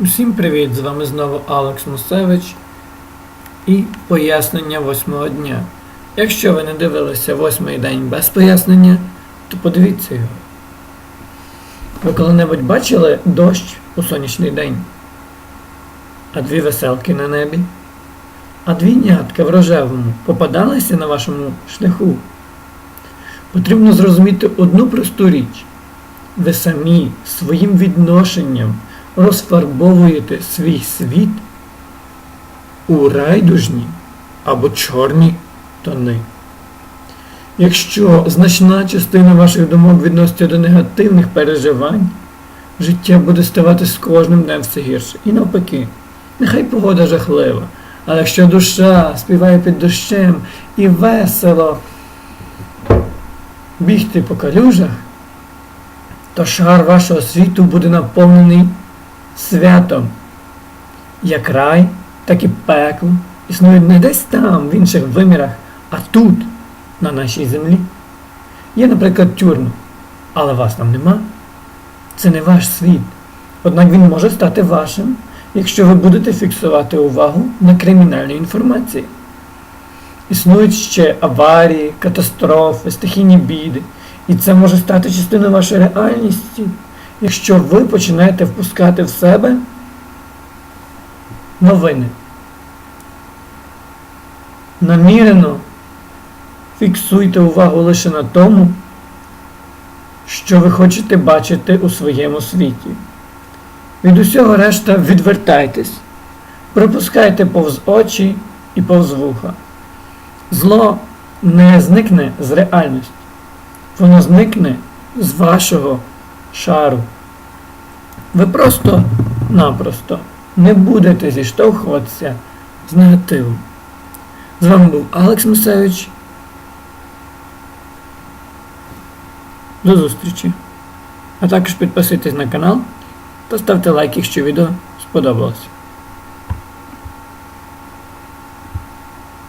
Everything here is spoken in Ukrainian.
Усім привіт! З вами знову Алекс Мусевич і пояснення восьмого дня. Якщо ви не дивилися восьмий день без пояснення, то подивіться його. Ви коли-небудь бачили дощ у сонячний день? А дві веселки на небі? А двійнятка в рожевому попадалися на вашому шляху? Потрібно зрозуміти одну просту річ. Ви самі своїм відношенням розфарбовуєте свій світ у райдужні або чорні тони. Якщо значна частина ваших думок відноситься до негативних переживань, життя буде ставати з кожним днем все гірше. І навпаки, нехай погода жахлива, але якщо душа співає під дощем і весело бігти по калюжах, то шар вашого світу буде наповнений святом. Як рай, так і пекло існують не десь там, в інших вимірах, а тут, на нашій землі. Є, наприклад, тюрми, але вас там нема. Це не ваш світ. Однак він може стати вашим, якщо ви будете фіксувати увагу на кримінальній інформації. Існують ще аварії, катастрофи, стихійні біди, і це може стати частиною вашої реальності, якщо ви починаєте впускати в себе новини. Намірено фіксуйте увагу лише на тому, що ви хочете бачити у своєму світі. Від усього решта відвертайтесь, пропускайте повз очі і повз вуха. Зло не зникне з реальності, воно зникне з вашого шару. Ви просто-напросто не будете зіштовхуватися з негативом. З вами був Алекс Мусевич. До зустрічі. А також підписуйтесь на канал та ставте лайк, якщо відео сподобалось.